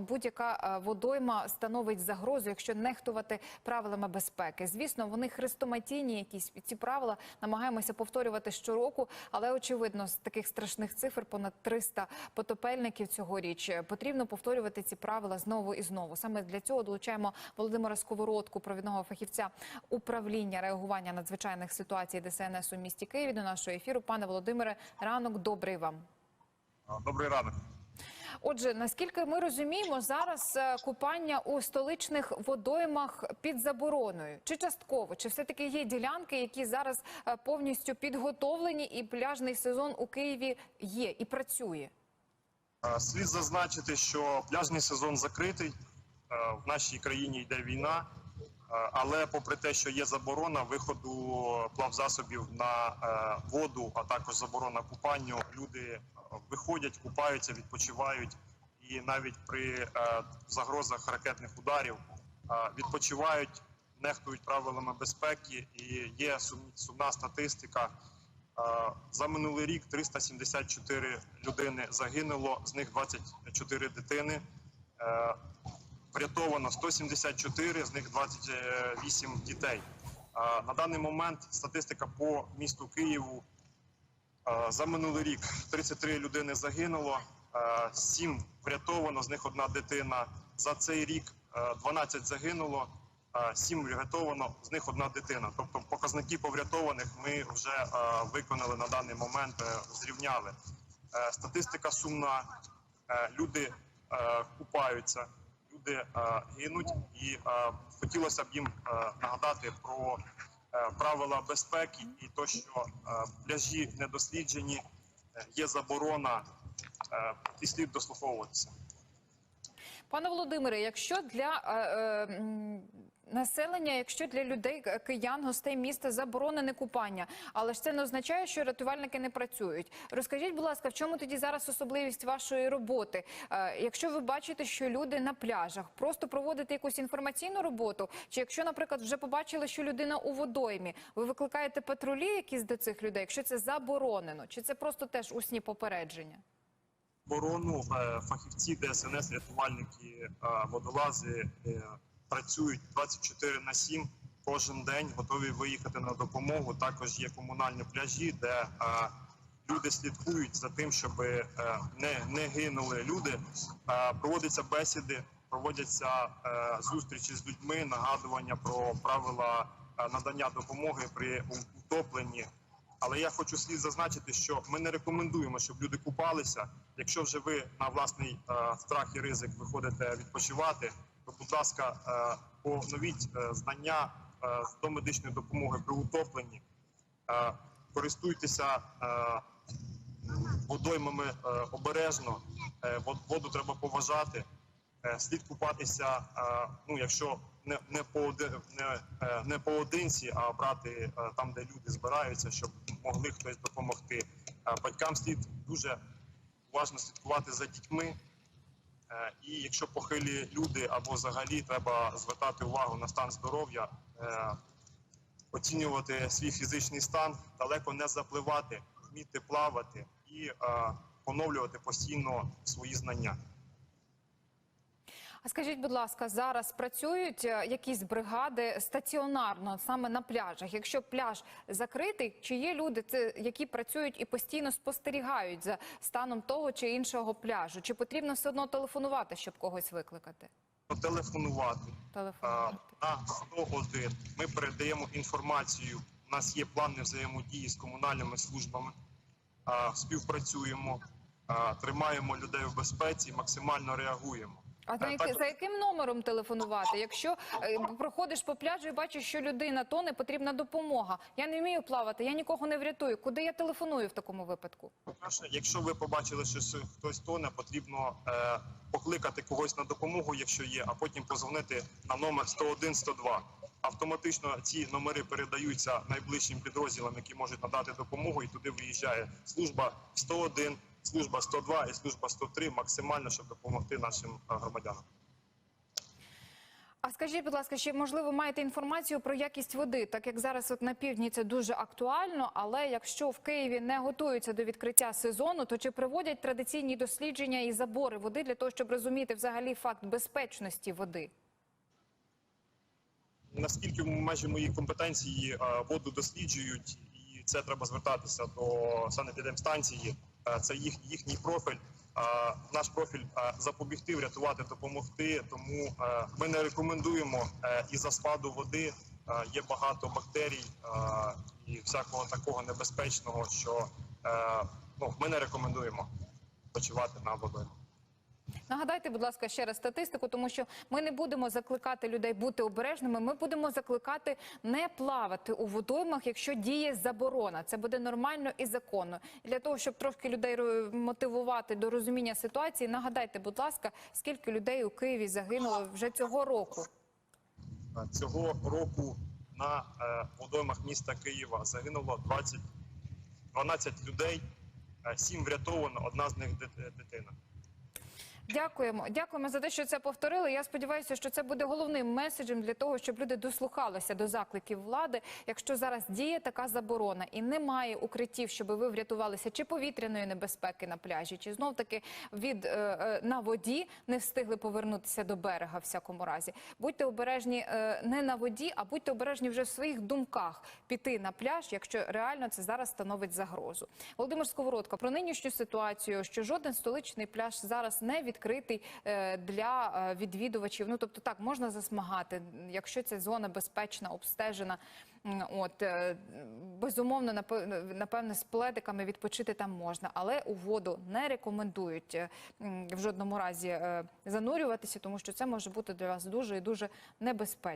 Будь-яка е, водойма становить загрозу, якщо нехтувати правилами безпеки. Звісно, вони хрестоматійні, якісь ці правила намагаємося повторювати щороку, але очевидно, з таких страшних цифр понад 300 потопельників цьогоріч потрібно повторювати ці правила знову і знову. Саме для цього долучаємо Володимира Сковородку, провідного фахівця управління реагування надзвичайних ситуацій ДСНС у місті Києві до нашого ефіру. Пане Володимире, ранок добрий вам. Добрий ранок. Отже, наскільки ми розуміємо, зараз е, купання у столичних водоймах під забороною, чи частково, чи все таки є ділянки, які зараз е, повністю підготовлені, і пляжний сезон у Києві є і працює. Слід зазначити, що пляжний сезон закритий. Е, В нашій країні йде війна, але попри те, що є заборона виходу плавзасобів на е, воду, а також заборона купанню, люди е, виходять, купаються, відпочивають і навіть при е, загрозах ракетних ударів е, відпочивають, нехтують правилами безпеки. І є сум- сумна статистика. Е, За минулий рік 374 людини загинуло, з них 24 дитини. Врятовано 174, з них 28 дітей. На даний момент статистика по місту Києву за минулий рік 33 людини загинуло, 7 врятовано, з них одна дитина. За цей рік е, 12 загинуло, 7 врятовано, з них одна дитина. Тобто показники поврятованих ми вже виконали на даний момент, е, зрівняли. Е, Статистика сумна, Е, люди купаються, люди гинуть, і хотілося б їм нагадати про е, правила безпеки і то, що пляжі недосліджені, е, є заборона, е, і слід дослуховуватися. Пане Володимире, якщо для населення, якщо для людей, киян, гостей міста заборонене купання, але ж це не означає, що рятувальники не працюють. Розкажіть, будь ласка, в чому тоді зараз особливість вашої роботи? Е, якщо ви бачите, що люди на пляжах, просто проводите якусь інформаційну роботу, чи якщо, наприклад, вже побачили, що людина у водоймі, ви викликаєте патрулі якісь до цих людей, якщо це заборонено, чи це просто теж усні попередження? Оборону е, фахівці ДСНС, рятувальники, е, водолази працюють 24 на 7 кожен день, готові виїхати на допомогу. Також є комунальні пляжі, де е, люди слідкують за тим, щоб е, не, не гинули люди. Е, Проводяться бесіди, проводяться зустрічі з людьми, нагадування про правила надання допомоги при утопленні. Але я хочу слід зазначити, що ми не рекомендуємо, щоб люди купалися. Якщо вже ви на власний страх і ризик виходите відпочивати, будь ласка, е, поновіть е, знання е, до медичної допомоги при утопленні, е, користуйтеся е, водоймами е, обережно, е, воду треба поважати. Е, Слід купатися, е, ну якщо не, не, пооди, не, е, не поодинці, а брати е, там, де люди збираються, щоб могли хтось допомогти. Е, Батькам слід дуже уважно слідкувати за дітьми. Е, І якщо похилі люди або взагалі треба звертати увагу на стан здоров'я, е, оцінювати свій фізичний стан, далеко не запливати, вміти плавати і е, поновлювати постійно свої знання. А скажіть, будь ласка, зараз працюють е, якісь бригади стаціонарно саме на пляжах? Якщо пляж закритий, чи є люди, які працюють і постійно спостерігають за станом того чи іншого пляжу? Чи потрібно все одно телефонувати, щоб когось викликати? Телефонувати А, Телефонувати. на 101 ми передаємо інформацію. У нас є плани взаємодії з комунальними службами, а, співпрацюємо, а, тримаємо людей в безпеці, максимально реагуємо. А за, так- за яким номером телефонувати? Якщо е, проходиш по пляжу і бачиш, що людина тоне, потрібна допомога. Я не вмію плавати, я нікого не врятую. Куди я телефоную в такому випадку? Якщо ви побачили, що хтось тоне, потрібно е, покликати когось на допомогу, якщо є, а потім позвонити на номер 101-102. Автоматично ці номери передаються найближчим підрозділам, які можуть надати допомогу, і туди виїжджає служба 101, служба 102 і служба 103 максимально, щоб допомогти нашим е, громадянам. А скажіть, будь ласка, ще можливо маєте інформацію про якість води, так як зараз от на півдні це дуже актуально. Але якщо в Києві не готуються до відкриття сезону, то чи проводять традиційні дослідження і забори води для того, щоб розуміти взагалі факт безпечності води? Наскільки в межі моїх компетенції е, воду досліджують, і це треба звертатися до санепідемстанції. Це їх, їхній профіль. Наш профіль запобігти, врятувати, допомогти. Тому ми не рекомендуємо е, із-за спаду води. Є багато бактерій і всякого такого небезпечного, що е, ну, ми не рекомендуємо почувати на водоймах. Нагадайте, будь ласка, ще раз статистику, тому що ми не будемо закликати людей бути обережними. Ми будемо закликати не плавати у водоймах, якщо діє заборона. Це буде нормально і законно. Для того, щоб трошки людей мотивувати до розуміння ситуації, нагадайте, будь ласка, скільки людей у Києві загинуло вже цього року. Е, Цього року на е, водоймах міста Києва загинуло 20, 12 людей, 7 врятовано, одна з них дит- дитина. Дякуємо, дякуємо за те, що це повторили. Я сподіваюся, що це буде головним меседжем для того, щоб люди дослухалися до закликів влади. Якщо зараз діє така заборона і немає укриттів, щоб ви врятувалися чи повітряної небезпеки на пляжі, чи знов таки від е, е, на воді не встигли повернутися до берега. Всякому разі, будьте обережні е, не на воді, а будьте обережні вже в своїх думках піти на пляж, якщо реально це зараз становить загрозу. Володимир Сковородко про нинішню ситуацію, що жоден столичний пляж зараз не відкритий е, для е, відвідувачів. Ну тобто так можна засмагати, якщо ця зона безпечна, обстежена. От е, безумовно, напевне, з пледиками відпочити там можна, але у воду не рекомендують в жодному разі занурюватися, тому що це може бути для вас дуже і дуже небезпечно.